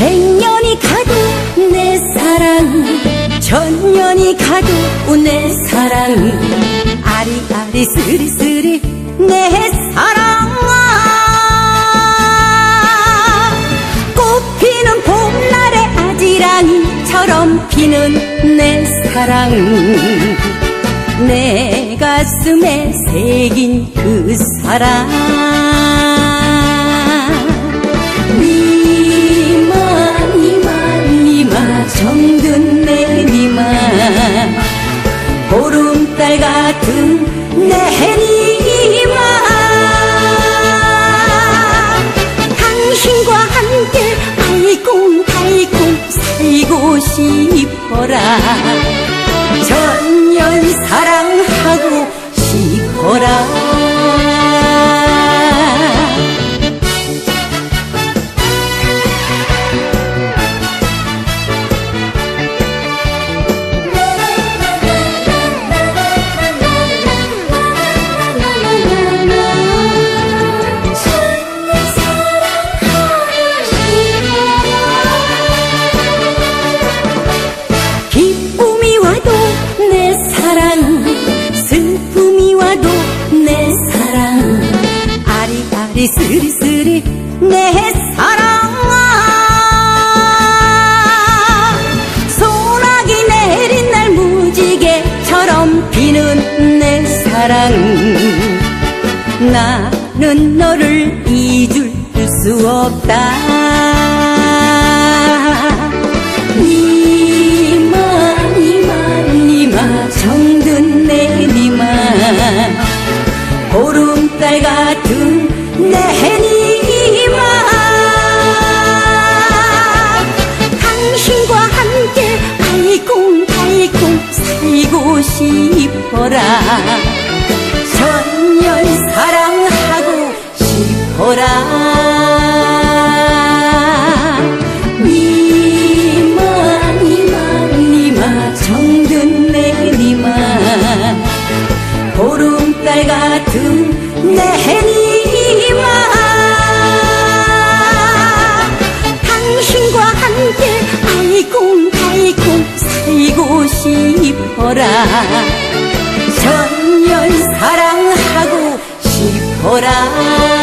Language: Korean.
백년이 가도 내 사랑 천년이 가도 내 사랑. 아리아리 스리스리 내 사랑아. 꽃피는 봄날의 아지랑이처럼 피는 내 사랑. 내 가슴에 새긴 그 사랑. 보름달 같은 내 니마. 당신과 함께 알콩달콩 살고 싶어라. 전년 사랑하고 싶어라 아리아리 스리스리 내 사랑아. 소나기 내린 날 무지개처럼 피는 내 사랑. 나는 너를 잊을 수 없다 싶어라. 천년 사랑하고 싶어라. 보름달 같은 내 니마 싶어라. 천년 사랑하고 싶어라